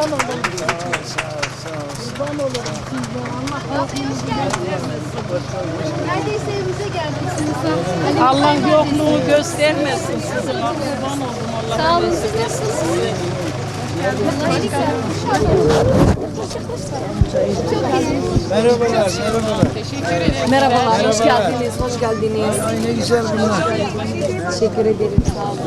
Kurban olurum. Kurban olurum sizden. Allah Hoş geldiniz. Neredeyse evimize gelmişsiniz. Hani Allah yokluğu göstermesin size. Kurban oldum Allah. Sağ olun. Siz nasılsınız? Merhabalar, merhabalar. Merhabalar, hoş geldiniz. Hoş geldiniz. Ay ne güzel bunlar. Teşekkür ederim. Sağ olun.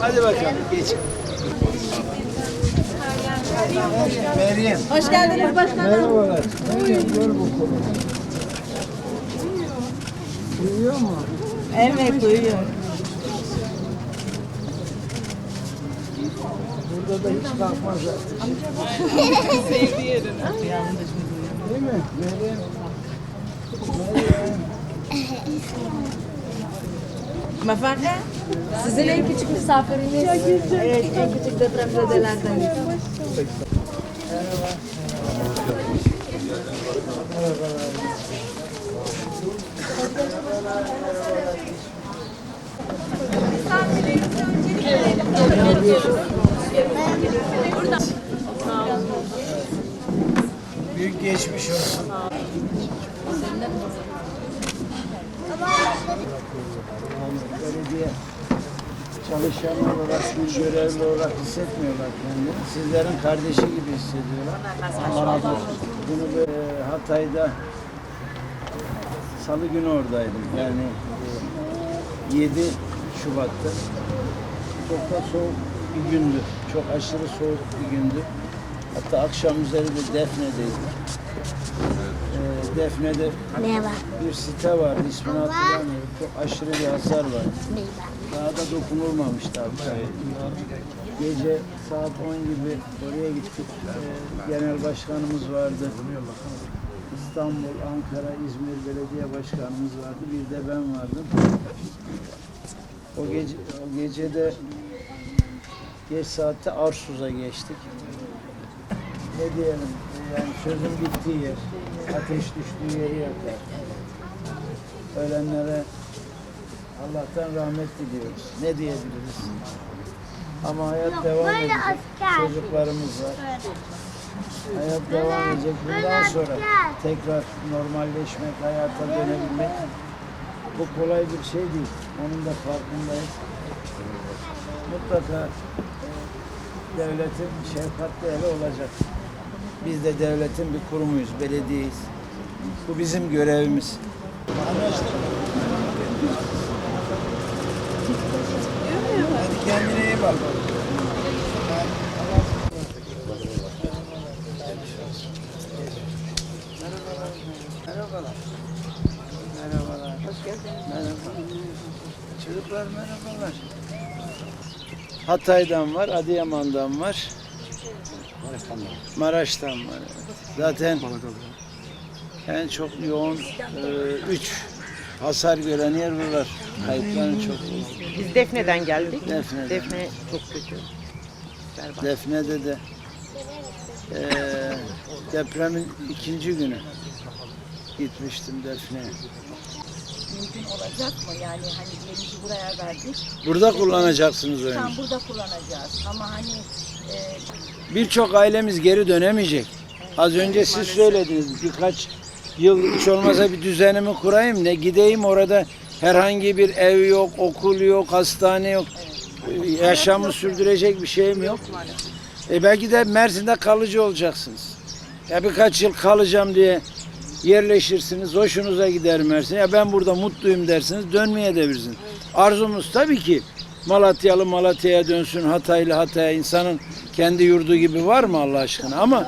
Hadi bakalım geç. Meryem. Hoş geldiniz başkanım. Merhabalar. Meryem gör bakalım. Duyuyor mu? Evet, duyuyor. Burada da hiç kalkmaz artık. Sevdiği yerini. Değil mi? Meryem. Meryem. Hanımefendi, sizin en küçük misafiriniz. Evet, en küçük depremzedelerden. Büyük geçmiş olsun. Çalışanı olarak, bir görevli olarak hissetmiyorlar kendini. Sizlerin kardeşi gibi hissediyorlar. Allah. Bunu böyle Hatay'da Salı günü oradaydım. Yani e, 7 Şubat'ta. Çok da soğuk bir gündü. Çok aşırı soğuk bir gündü. Hatta akşam üzeri de Defne'deydik. Ee, Defne'de Merhaba. bir site vardı, ismini hatırlamıyorum. Çok aşırı bir hasar var. Daha da dokunulmamış tabii. Gece saat 10 gibi oraya gittik. Ee, genel başkanımız vardı. İstanbul, Ankara, İzmir belediye başkanımız vardı. Bir de ben vardım. O gece o gecede geç saatte Arsuz'a geçtik. Ne diyelim? Yani sözün bittiği yer, ateş düştüğü yeri yakar. Ölenlere Allah'tan rahmet diliyoruz. Ne diyebiliriz? Ama hayat devam edecek. Çocuklarımız var. Hayat devam edecek. Bundan sonra tekrar normalleşmek, hayata dönebilmek bu kolay bir şey değil. Onun da farkındayız. Mutlaka devletin şefkatli eli olacak. Biz de devletin bir kurumuyuz, belediyeyiz. Bu bizim görevimiz. Hadi kendine iyi bak. Merhabalar. Merhabalar. Hoş geldiniz. Merhaba. Çocuklar merhabalar. Hatay'dan var, Adıyaman'dan var. Maraş'tan var. Zaten en çok yoğun e, üç hasar gören yer buralar. Kayıpların çok. Biz Defne'den geldik. Defne'den. Defne çok kötü. Berbat. Defne'de de e, depremin ikinci günü gitmiştim Defne'ye. Mümkün olacak mı? Yani hani yerimizi buraya verdik. Burada kullanacaksınız oyunu. Tam burada kullanacağız. Ama hani e, Birçok ailemiz geri dönemeyecek. Az önce siz söylediniz birkaç yıl hiç olmasa bir düzenimi kurayım ne gideyim orada herhangi bir ev yok, okul yok, hastane yok. Yaşamı sürdürecek bir şeyim yok. E belki de Mersin'de kalıcı olacaksınız. Ya birkaç yıl kalacağım diye yerleşirsiniz, hoşunuza gider Mersin. Ya ben burada mutluyum dersiniz, dönmeye de bilirsiniz. Arzumuz tabii ki Malatyalı Malatya'ya dönsün, Hataylı Hatay'a insanın kendi yurdu gibi var mı Allah aşkına? Ama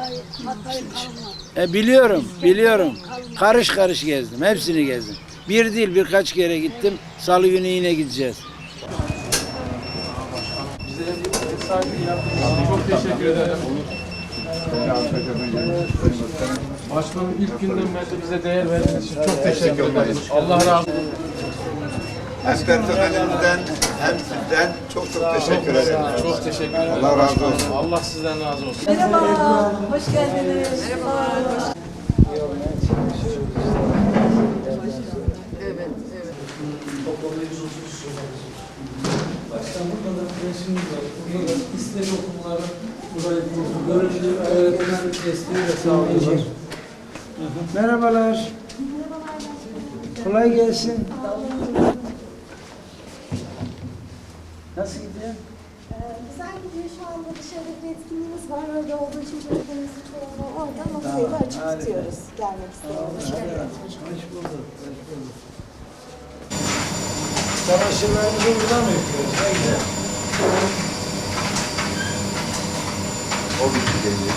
e, biliyorum, biliyorum. Karış karış gezdim, hepsini gezdim. Bir değil birkaç kere gittim. Salı günü yine gideceğiz. Çok teşekkür ederim. Başkanım ilk günden beri bize değer verdiğiniz için çok teşekkür ederim. Allah razı olsun. Hem personelimden hem sizden çok çok teşekkür ederim. Çok teşekkür ederim. Allah razı olsun. Allah sizden razı olsun. Merhaba, hoş geldiniz. Merhaba. Başkan burada da resimimiz var. Burada da İslam okulları burayı kurdu. Görevli öğretmen desteği de sağlayacak. Merhabalar. Kolay gelsin. Nasıl gidiyor? Güzel gidiyor şu anda dışarıda bir etkinliğimiz var. Öyle olduğu için çocuklarımızın çoğunu orada masayı da açık harika. tutuyoruz. Gelmek isteyenler. Hoş bulduk. Hoş bulduk. Çamaşırlarımızı burada mı yapıyoruz? Ne güzel. O bitti geliyor.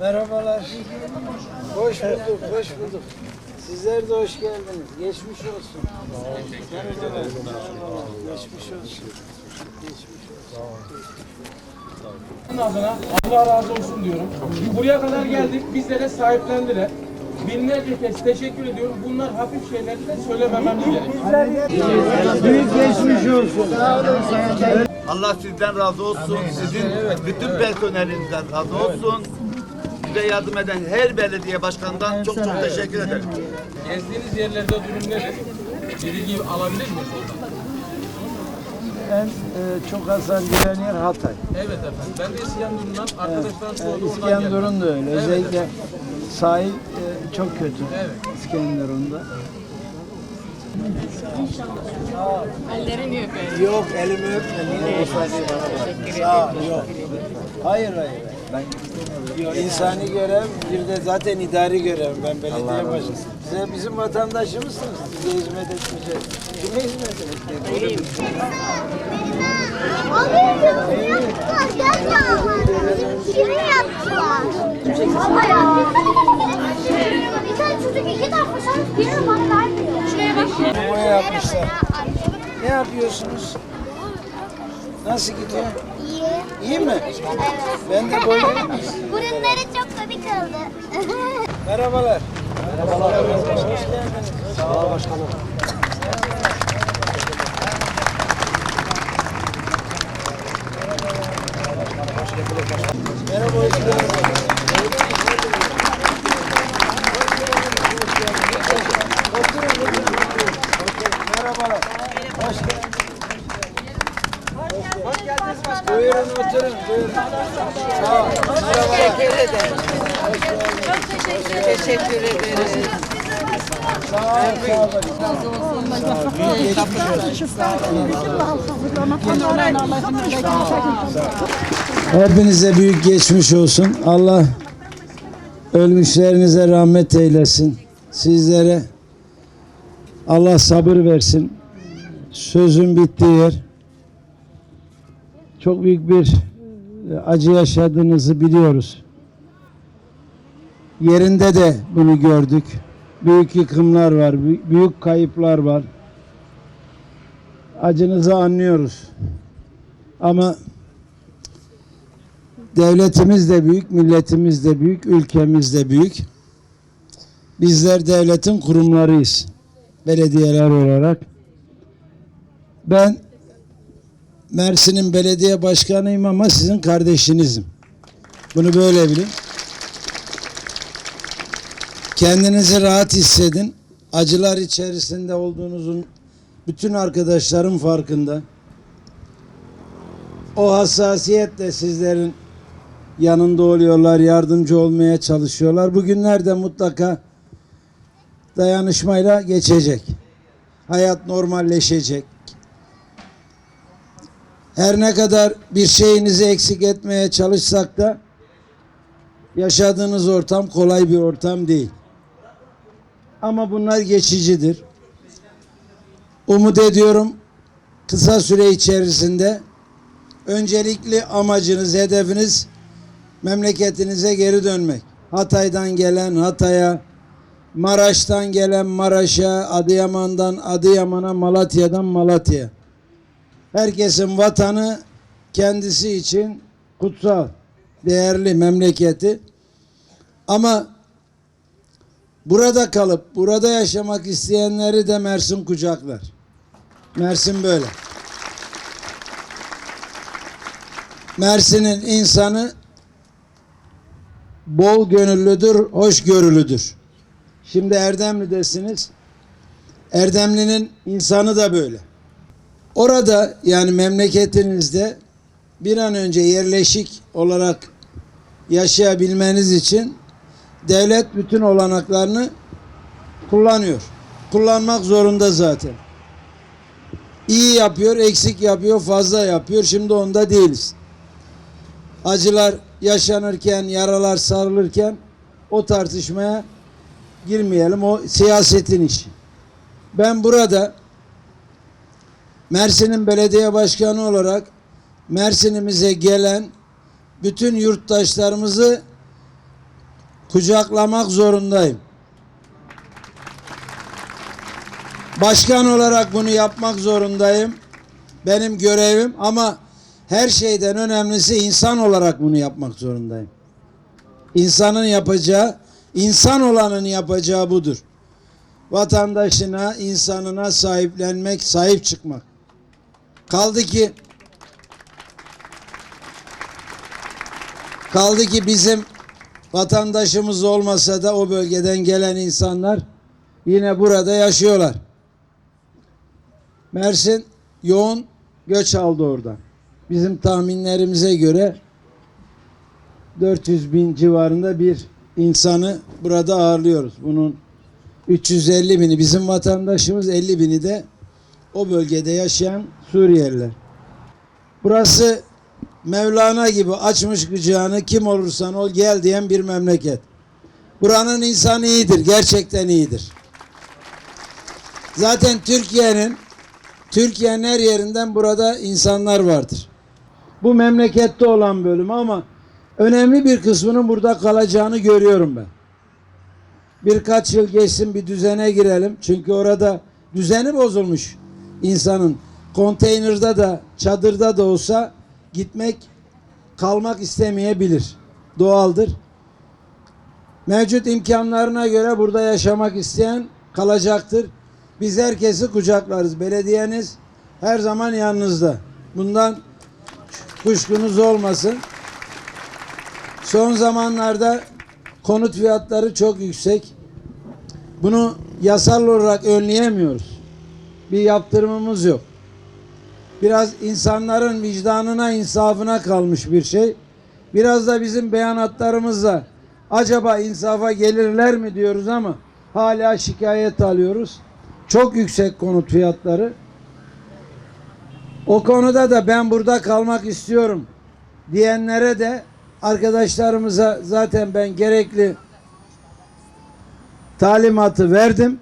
Merhabalar. Hoş bulduk, hoş bulduk. Sizler de hoş geldiniz. Geçmiş olsun. Geçmiş olsun. Geçmiş olsun. Adına Allah razı olsun diyorum. Buraya kadar geldik. Bizlere sahiplendiler. Binlerce kez teşekkür ediyorum. Bunlar hafif şeyleri de söylemememiz gerekiyor. Büyük geçmiş olsun. Allah sizden razı olsun. Sizin bütün personelinizden razı olsun. Bize yardım eden her belediye başkanından çok çok teşekkür ederim. Gezdiğiniz yerlerde durum nedir? Bir bilgi alabilir miyiz oradan? En e, çok hasar gören yer Hatay. Evet efendim. Ben de İskenderun'dan arkadaşlarım E, oradan geldi. İskenderun da öyle. Evet, Özellikle sahil e, çok kötü. Evet. İskenderun'da. Ellerini öpelim. Yok elimi öpme. Sağ ol. Yok. Hayır hayır. Ben Yok, insani görev bir de zaten idari görev. Ben belediye başkanı. Size bizim vatandaşımızsınız. Size hizmet etmeyecek. Kime hizmet edecek? Kimi yaptılar? Baba ya. Bir tane çocuk iki tane fırsat birine bana vermiyor. Şuraya bak. Numara yapmışlar. Ne yapıyorsunuz? Nasıl gidiyor? İyi. İyi mi? Evet. Ben de böyle. Burunları çok komik oldu. Merhabalar. Merhabalar. Hoş geldiniz. Sağ ol başkanım. Merhaba, hoş geldiniz. Oturun, oturun, oturun. Merhabalar. Hoş geldiniz. Hoş geldiniz başkanım. Buyurun oturun, buyurun. Sağ ol. Merhabalar. Teşekkür ederiz. Hepinize büyük geçmiş olsun. Allah ölmüşlerinize rahmet eylesin. Sizlere Allah sabır versin. Sözün bittiği yer. Çok büyük bir e, acı yaşadığınızı biliyoruz. Yerinde de bunu gördük. Büyük yıkımlar var, bü- büyük kayıplar var. Acınızı anlıyoruz. Ama devletimiz de büyük, milletimiz de büyük, ülkemiz de büyük. Bizler devletin kurumlarıyız. Belediyeler olarak. Ben Mersin'in belediye başkanıyım ama sizin kardeşinizim. Bunu böyle bilin. Kendinizi rahat hissedin. Acılar içerisinde olduğunuzun bütün arkadaşlarım farkında. O hassasiyetle sizlerin yanında oluyorlar, yardımcı olmaya çalışıyorlar. Bugünlerde mutlaka dayanışmayla geçecek. Hayat normalleşecek. Her ne kadar bir şeyinizi eksik etmeye çalışsak da yaşadığınız ortam kolay bir ortam değil. Ama bunlar geçicidir. Umut ediyorum kısa süre içerisinde öncelikli amacınız, hedefiniz memleketinize geri dönmek. Hatay'dan gelen Hatay'a, Maraş'tan gelen Maraş'a, Adıyaman'dan Adıyaman'a, Malatya'dan Malatya'ya. Herkesin vatanı kendisi için kutsal, değerli memleketi. Ama burada kalıp burada yaşamak isteyenleri de Mersin kucaklar. Mersin böyle. Mersin'in insanı bol gönüllüdür, hoşgörülüdür. Şimdi Erdemli'desiniz. Erdemli'nin insanı da böyle. Orada yani memleketinizde bir an önce yerleşik olarak yaşayabilmeniz için devlet bütün olanaklarını kullanıyor. Kullanmak zorunda zaten. İyi yapıyor, eksik yapıyor, fazla yapıyor. Şimdi onda değiliz. Acılar yaşanırken, yaralar sarılırken o tartışmaya girmeyelim. O siyasetin işi. Ben burada Mersin'in belediye başkanı olarak Mersin'imize gelen bütün yurttaşlarımızı kucaklamak zorundayım. Başkan olarak bunu yapmak zorundayım. Benim görevim ama her şeyden önemlisi insan olarak bunu yapmak zorundayım. İnsanın yapacağı, insan olanın yapacağı budur. Vatandaşına, insanına sahiplenmek, sahip çıkmak. Kaldı ki kaldı ki bizim vatandaşımız olmasa da o bölgeden gelen insanlar yine burada yaşıyorlar. Mersin yoğun göç aldı oradan. Bizim tahminlerimize göre 400 bin civarında bir insanı burada ağırlıyoruz. Bunun 350 bini bizim vatandaşımız 50 bini de o bölgede yaşayan Suriyeliler. Burası Mevlana gibi açmış kucağını kim olursan ol gel diyen bir memleket. Buranın insanı iyidir, gerçekten iyidir. Zaten Türkiye'nin Türkiye'nin her yerinden burada insanlar vardır. Bu memlekette olan bölüm ama önemli bir kısmının burada kalacağını görüyorum ben. Birkaç yıl geçsin bir düzene girelim. Çünkü orada düzeni bozulmuş insanın. Konteynerde da çadırda da olsa gitmek kalmak istemeyebilir. Doğaldır. Mevcut imkanlarına göre burada yaşamak isteyen kalacaktır. Biz herkesi kucaklarız. Belediyeniz her zaman yanınızda. Bundan kuşkunuz olmasın. Son zamanlarda konut fiyatları çok yüksek. Bunu yasal olarak önleyemiyoruz. Bir yaptırımımız yok. Biraz insanların vicdanına, insafına kalmış bir şey. Biraz da bizim beyanatlarımızla acaba insafa gelirler mi diyoruz ama hala şikayet alıyoruz. Çok yüksek konut fiyatları. O konuda da ben burada kalmak istiyorum diyenlere de arkadaşlarımıza zaten ben gerekli talimatı verdim.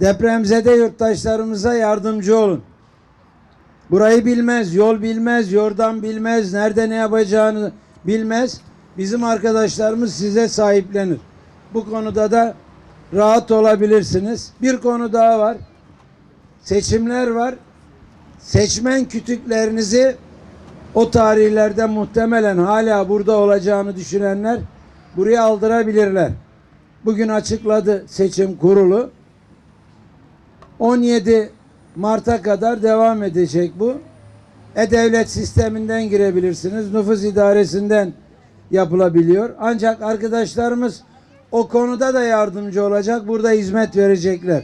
Depremzede yurttaşlarımıza yardımcı olun. Burayı bilmez, yol bilmez, yordan bilmez, nerede ne yapacağını bilmez. Bizim arkadaşlarımız size sahiplenir. Bu konuda da rahat olabilirsiniz. Bir konu daha var. Seçimler var. Seçmen kütüklerinizi o tarihlerde muhtemelen hala burada olacağını düşünenler buraya aldırabilirler. Bugün açıkladı seçim kurulu. 17 Mart'a kadar devam edecek bu. E-Devlet sisteminden girebilirsiniz. Nüfus idaresinden yapılabiliyor. Ancak arkadaşlarımız o konuda da yardımcı olacak. Burada hizmet verecekler.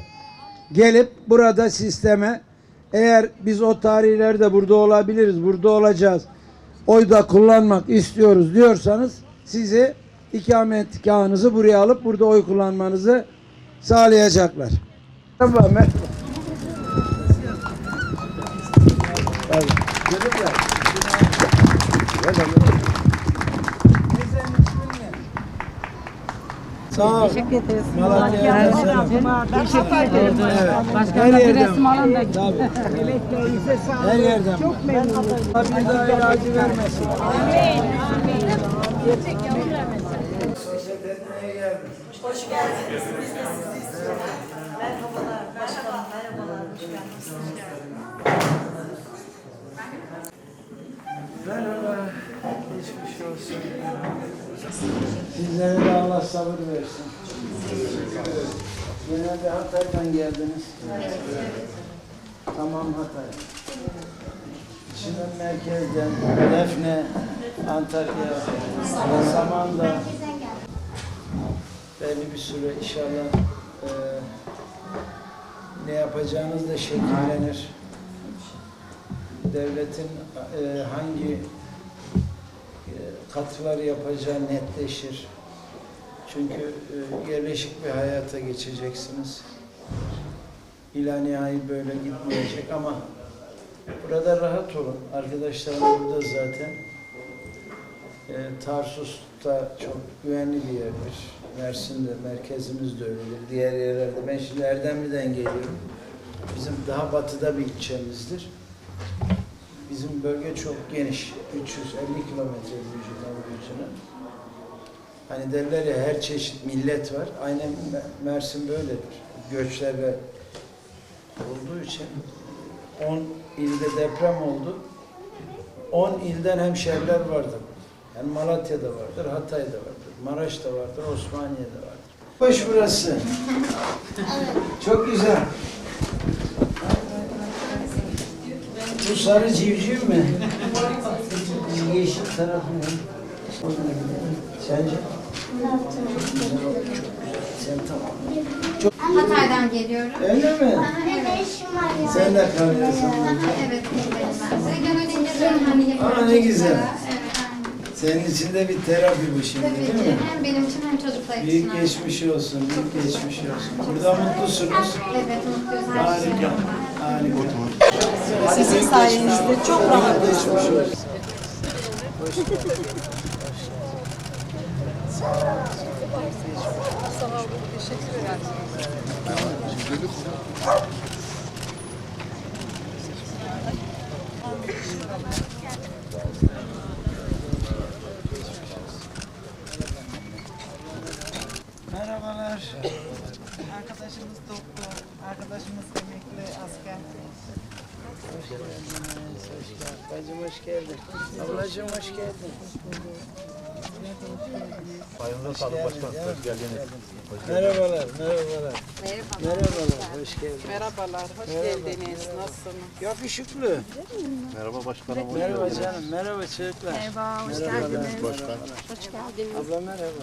Gelip burada sisteme eğer biz o tarihlerde burada olabiliriz, burada olacağız, oy da kullanmak istiyoruz diyorsanız sizi ikametgahınızı buraya alıp burada oy kullanmanızı sağlayacaklar. Merhaba, merhaba. Sağ ol. Teşekkür ederiz. Malatya'ya selam. Teşekkür ederim. Evet. Başkanla bir resim alın da. Tabii. Her yerden. Çok memnunum. Rabbim daha ilacı vermesin. Amin. Hoş geldiniz. Merhabalar. Merhaba. Merhabalar. Merhaba. Geçmiş olsun. Sizlere de Allah sabır versin. Genelde Hatay'dan geldiniz. Tamam Hatay. içinden merkezden, Defne, Antakya, Samandağ, belli bir süre inşallah e, ne yapacağınız da şekillenir. Devletin e, hangi e, katkılar yapacağı netleşir. Çünkü e, yerleşik bir hayata geçeceksiniz. İla nihai böyle gitmeyecek ama burada rahat olun. Arkadaşlarım burada zaten. E, Tarsus da çok güvenli bir yerdir. Mersin'de, merkezimiz de öyledir. Diğer yerlerde. Ben şimdi Erdemli'den geliyorum. Bizim daha batıda bir ilçemizdir. Bizim bölge çok geniş. 350 kilometre büyücüne. Hani derler ya her çeşit millet var. Aynen Me- Mersin böyledir. Göçlerle olduğu için 10 ilde deprem oldu. 10 ilden hemşehriler vardır. Yani Malatya'da vardır, Hatay'da vardır, Maraş'ta vardır, Osmaniye'de vardır. Hoş burası. Çok güzel. Bu sarı civciv mi? Yeşil tarafı ne? Sence? Çok çok. Sen tamam. Hatay'dan geliyorum. Öyle mi? Evet, işim var ya. Sen de kalıyorsun. Evet, buradayım ben. Aa, ne güzel. Evet. Senin için de bir terapi bu şimdi Tabii değil ki. mi? Hem benim için hem çocuklar için. Büyük geçmiş olsun, büyük geçmiş olsun. Burada mutlusunuz. Evet, mutluyuz. Harika, harika. Sizin sayenizde çok rahat. Geçmiş olsun. Merhabalar. Arkadaşımız doktor, arkadaşımız emekli asker. Hoş geldiniz. Hoş geldin. Bacım hoş geldin. Ablacığım hoş geldin. Bayınıza sağlık başkanım. Hoş geldiniz. Merhabalar, merhabalar. Merhabalar, hoş geldin. Merhabalar, hoş geldiniz. Nasılsınız? Yakışıklı. Merhaba başkanım. Merhaba canım, merhaba çocuklar. Merhaba, hoş geldiniz. Başkan. Hoş geldiniz. Abla merhaba.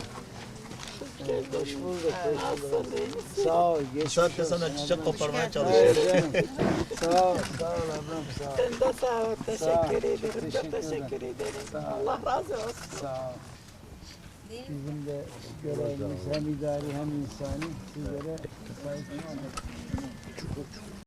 Evet, hoş bulduk, hoş bulduk. Sağ ol, geçmiş olsun. sana çiçek koparmaya canım. sağ ol, sağ ol ablam, sağ ol. Ben de sağ ol, teşekkür ederim. teşekkür Çok teşekkür ederim. Sağ ol. Allah razı olsun. Sağ ol. Bizim de görevimiz hem idari hem insani sizlere sahip olmak.